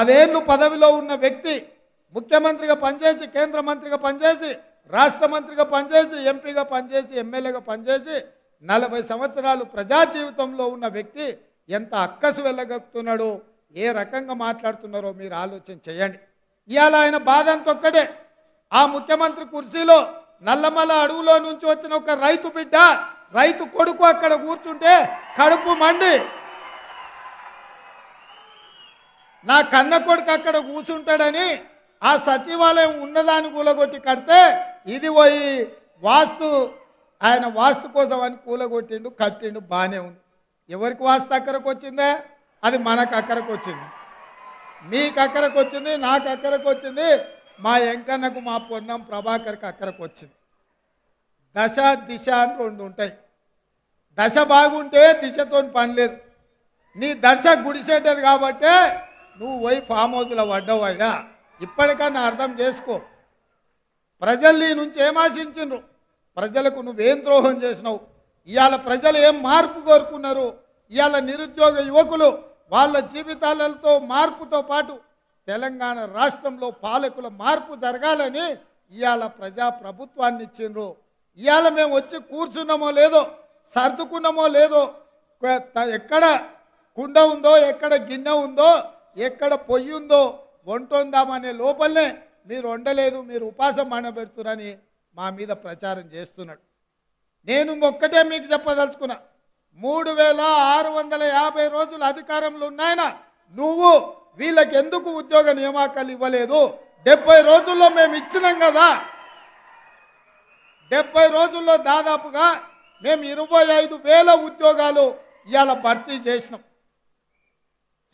పదేళ్ళు పదవిలో ఉన్న వ్యక్తి ముఖ్యమంత్రిగా పనిచేసి కేంద్ర మంత్రిగా పనిచేసి రాష్ట్ర మంత్రిగా పనిచేసి ఎంపీగా పనిచేసి ఎమ్మెల్యేగా పనిచేసి నలభై సంవత్సరాలు ప్రజా జీవితంలో ఉన్న వ్యక్తి ఎంత అక్కసు వెళ్ళగక్కుతున్నాడో ఏ రకంగా మాట్లాడుతున్నారో మీరు ఆలోచన చేయండి. ఇవాళ ఆయన బాధ అంత ఒక్కటే ఆ ముఖ్యమంత్రి కుర్చీలో నల్లమల అడవులో నుంచి వచ్చిన ఒక రైతు బిడ్డ రైతు కొడుకు అక్కడ కూర్చుంటే కడుపు మండి నా కన్న కొడుకు అక్కడ కూర్చుంటాడని ఆ సచివాలయం ఉన్నదాన్ని కూలగొట్టి కడితే ఇది పోయి వాస్తు ఆయన వాస్తు కోసం అని కూలగొట్టిండు కట్టిండు బాగానే ఉంది. ఎవరికి వాస్తు అక్కడికి వచ్చిందే అది మనకు అక్కడికి వచ్చింది మీకు అక్కడికి వచ్చింది నాకు అక్కడికి వచ్చింది మా ఎంకన్నకు మా పొన్నం ప్రభాకర్కి అక్కడికి వచ్చింది దశ దిశ అని రెండు ఉంటాయి. దశ బాగుంటే దిశతో పని లేదు. నీ దశ గుడిసేటది కాబట్టే నువ్వు పోయి ఫామ్ హౌస్లో పడ్డావు అయినా ఇప్పటికన్నా అర్థం చేసుకో. ప్రజలు నీ నుంచి ఏమాశించు ప్రజలకు నువ్వేం ద్రోహం చేసినావు? ఇవాళ ప్రజలు ఏం మార్పు కోరుకున్నారు? ఇవాళ నిరుద్యోగ యువకులు వాళ్ళ జీవితాలతో మార్పుతో పాటు తెలంగాణ రాష్ట్రంలో పాలకుల మార్పు జరగాలని ఇవాళ ప్రజా ప్రభుత్వాన్ని ఇచ్చిండ్రు. ఇవాళ మేము వచ్చి కూర్చున్నామో లేదో సర్దుకున్నామో లేదో ఎక్కడ కుండ ఉందో ఎక్కడ గిన్నె ఉందో ఎక్కడ పొయ్యి ఉందో వంటొందామనే లోపలనే మీరు వండలేదు మీరు ఉపాసం మానబెడుతున్నారని మా మీద ప్రచారం చేస్తున్నాడు. నేను ఒక్కటే మీకు చెప్పదలుచుకున్నా మూడు వేల ఆరు వందల యాభై రోజులు అధికారంలో ఉన్నాయన నువ్వు వీళ్ళకి ఎందుకు ఉద్యోగ నియామకాలు ఇవ్వలేదు? డెబ్బై రోజుల్లో మేము ఇచ్చినాం కదా. డెబ్బై రోజుల్లో దాదాపుగా మేము ఇరవై ఐదు వేల ఉద్యోగాలు ఇవాళ భర్తీ చేసినాం.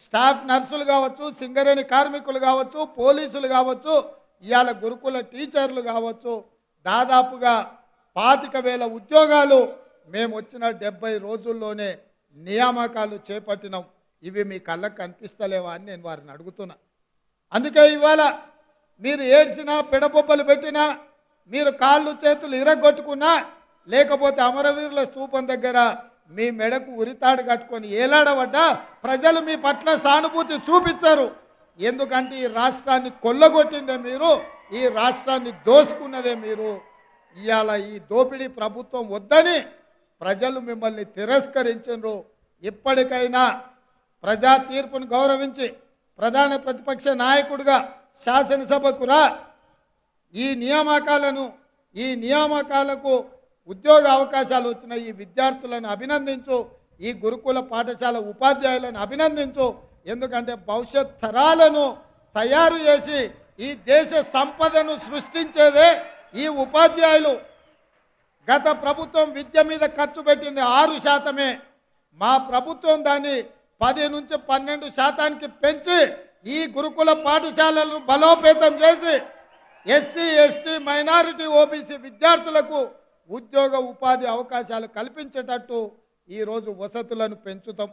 స్టాఫ్ నర్సులు కావచ్చు సింగరేణి కార్మికులు కావచ్చు పోలీసులు కావచ్చు ఇవాళ గురుకుల టీచర్లు కావచ్చు దాదాపుగా పాతిక వేల ఉద్యోగాలు మేము వచ్చిన డెబ్బై రోజుల్లోనే నియామకాలు చేపట్టినాం. ఇవి మీ కళ్ళకు కనిపిస్తలేవా అని నేను వారిని అడుగుతున్నా. అందుకే ఇవాళ మీరు ఏడ్చినా పిడబొబ్బలు పెట్టినా మీరు కాళ్ళు చేతులు ఇరగొట్టుకున్నా లేకపోతే అమరవీరుల స్తూపం దగ్గర మీ మెడకు ఉరితాడు కట్టుకొని ఏలాడబడ్డా ప్రజలు మీ పట్ల సానుభూతి చూపించారు. ఎందుకంటే ఈ రాష్ట్రాన్ని కొల్లగొట్టిందే మీరు ఈ రాష్ట్రాన్ని దోసుకున్నదే మీరు. ఇవాళ ఈ దోపిడీ ప్రభుత్వం వద్దని ప్రజలు మిమ్మల్ని తిరస్కరించరు ఇప్పటికైనా ప్రజా తీర్పును గౌరవించి ప్రధాన ప్రతిపక్ష నాయకుడిగా శాసనసభకు రా. ఈ నియామకాలను ఈ నియామకాలకు ఉద్యోగ అవకాశాలు వచ్చిన ఈ విద్యార్థులను అభినందించు ఈ గురుకుల పాఠశాల ఉపాధ్యాయులను అభినందించు. ఎందుకంటే భవిష్యత్ తరాలను తయారు చేసి ఈ దేశ సంపదను సృష్టించేదే ఈ ఉపాధ్యాయులు. గత ప్రభుత్వం విద్య మీద ఖర్చు పెట్టింది ఆరు శాతమే. మా ప్రభుత్వం దాన్ని పది నుంచి పన్నెండు శాతానికి పెంచి ఈ గురుకుల పాఠశాలలను బలోపేతం చేసి ఎస్సీ ఎస్టీ మైనారిటీ ఓబీసీ విద్యార్థులకు ఉద్యోగ ఉపాధి అవకాశాలు కల్పించేటట్టు ఈరోజు వసతులను పెంచుతాం.